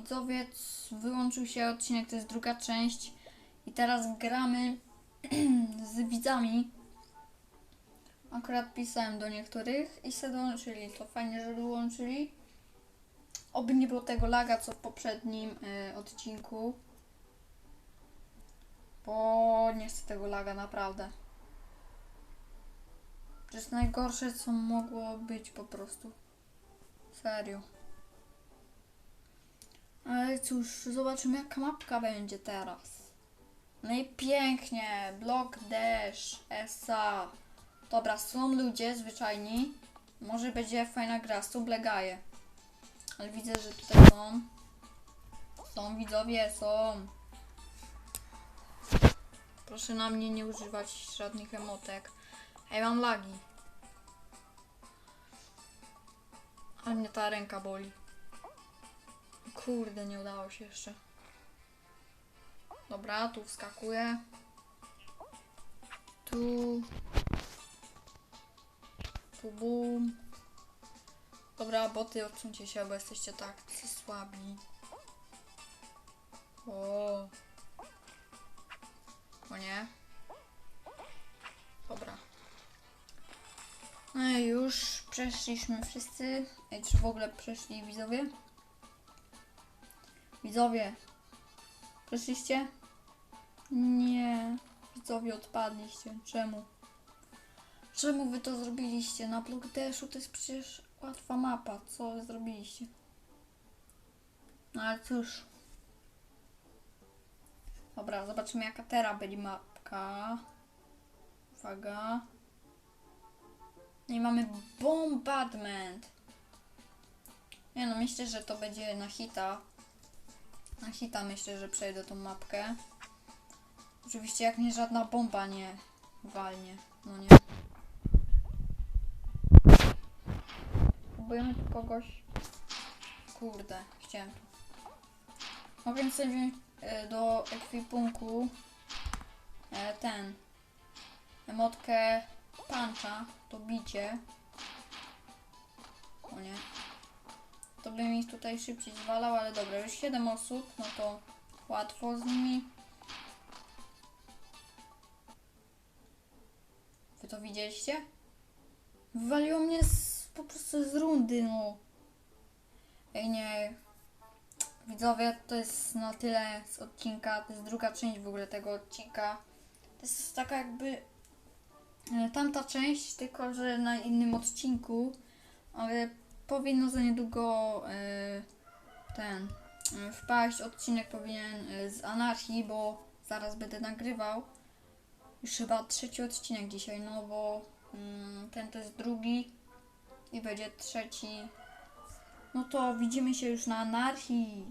widzowie, c- wyłączył się odcinek, to jest druga część. I teraz gramy z widzami. Akurat pisałem do niektórych i se dołączyli. To fajnie, że dołączyli. Oby nie było tego laga, co w poprzednim y, odcinku. Bo nie chcę tego laga, naprawdę. To jest najgorsze, co mogło być po prostu. Serio. Cóż, zobaczymy jaka mapka będzie teraz. No i pięknie, Block Dash, SA. Dobra, są ludzie zwyczajni. Może będzie fajna gra, sublegaje. Ale widzę, że tutaj są. Są widzowie, są. Proszę na mnie nie używać żadnych emotek. Ej, mam lagi. Ale mnie ta ręka boli. Kurde, nie udało się jeszcze. Dobra, tu wskakuję. Tu. Tu bum. Dobra, boty, odsuńcie się, bo jesteście tak słabi. O. O nie. Dobra. No i już przeszliśmy wszyscy. Czy w ogóle przeszli widzowie? Widzowie. Przeszliście? Nie. Widzowie odpadliście. Czemu? Czemu wy to zrobiliście? Na Block Dashu to jest przecież łatwa mapa. Co wy zrobiliście? No ale cóż. Dobra, zobaczymy jaka teraz będzie mapka. Uwaga. Nie mamy bombardment. Nie no, myślę, że to będzie na hita. Na hita myślę, że przejdę tą mapkę. Oczywiście jak mnie żadna bomba nie walnie. No nie. Próbujemy tu kogoś. Kurde, chciałem tu. Mogę sobie wziąć e, do ekwipunku e, ten emotkę puncha, to bicie. O nie. Bym ich tutaj szybciej zwalał, ale dobra, już 7 osób, no to łatwo z nimi. Wy to widzieliście? Wywaliło mnie z, po prostu z rundy, no. Ej, nie. Widzowie, to jest na tyle z odcinka. To jest druga część w ogóle tego odcinka. To jest taka jakby e, tamta część, tylko że na innym odcinku. Ale powinno za niedługo e, ten e, wpaść. Odcinek powinien e, z anarchii, bo zaraz będę nagrywał. Już chyba trzeci odcinek dzisiaj, no bo mm, ten to jest drugi i będzie trzeci. No to widzimy się już na anarchii.